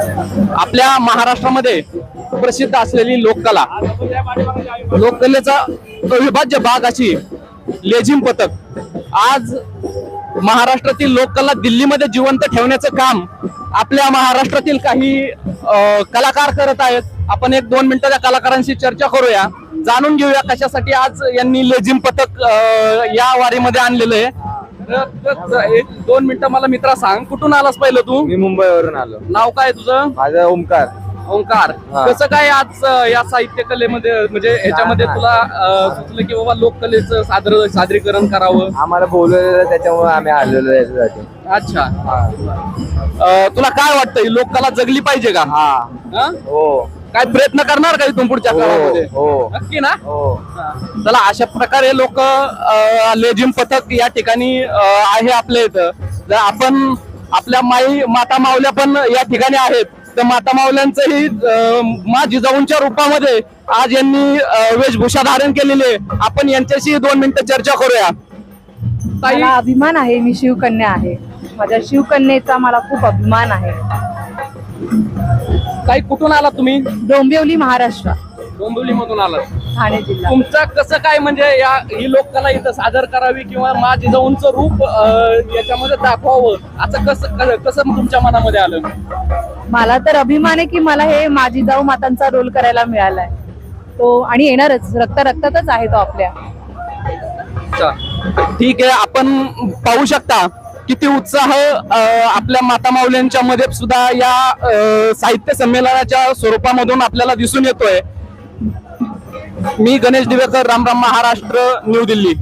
आपल्या महाराष्ट्रामध्ये प्रसिद्ध असलेली लोककला. लोककलेचा अविभाज्य भाग अशी लेझिम पथक. आज महाराष्ट्रातील लोककला दिल्लीमध्ये जिवंत ठेवण्याचं काम आपल्या महाराष्ट्रातील काही कलाकार करत आहेत. आपण एक दोन मिनिटं त्या कलाकारांशी चर्चा करूया. जाणून घेऊया कशासाठी आज यांनी लेझिम पथक या वारीमध्ये आणलेलं आहे. एक दोन मिनिटं मला मित्रा सांग कुठून आलास पहिलं तू? मी मुंबईवरून आलो. नाव काय तुझं? माझा ओमकार ओंकार. हा. कसं काय आज या साहित्य कलेमध्ये म्हणजे ह्याच्यामध्ये. तुला सुचलं की बाबा लोककलेचं सादर सादरीकरण करावं? आम्हाला बोलवलेलं त्याच्यामुळे आम्ही आलेलो याच्यासाठी. अच्छा. तुला काय वाटतं लोककला जगली पाहिजे का? हा? हा? काय प्रयत्न करणार का इथून पुढच्या हो, काळामध्ये? हो. नक्की ना? हो. चला अशा प्रकारे लोक लेझिम पथक या ठिकाणी आहे आपल्या इथं. जर आपण आपल्या माई माता माऊल्या पण या ठिकाणी आहेत तर माता माऊल्यांचंही अ, मा जिजाऊंच्या रूपामध्ये आज यांनी वेशभूषा धारण केलेली आहे. आपण यांच्याशी दोन मिनिटं चर्चा करूया. ताई? मला अभिमान आहे मी शिवकन्या आहे. माझ्या शिवकन्येचा मला खूप अभिमान आहे. ताई कुठून आलात तुम्ही? डोंबिवली महाराष्ट्र. डोंबिवली मधून आलात. ठाणे जिल्हा. तुमचं कसं काय म्हणजे या ही लोककला इथं सादर करावी किंवा मा जिजाऊंचं रूप अ, याच्यामध्ये दाखवावं असं कसं कसं- कसं तुमच्या मनामध्ये आलं? मला तर अभिमान आहे की मला हे माझी जाऊ मातांचा रोल करायला मिळालाय. तो आणि येणारच रक्त रक्तातच आहे तो आपल्या. अच्छा. ठीक आहे आपण पाहू शकता. किती उत्साह आपल्या माता माऊल्यांच्या मध्ये सुद्धा या साहित्य संमेलनाच्या स्वरूपामधून आपल्याला दिसून येतोय. मी गणेश दिवेकर रामराम महाराष्ट्र न्यू दिल्ली.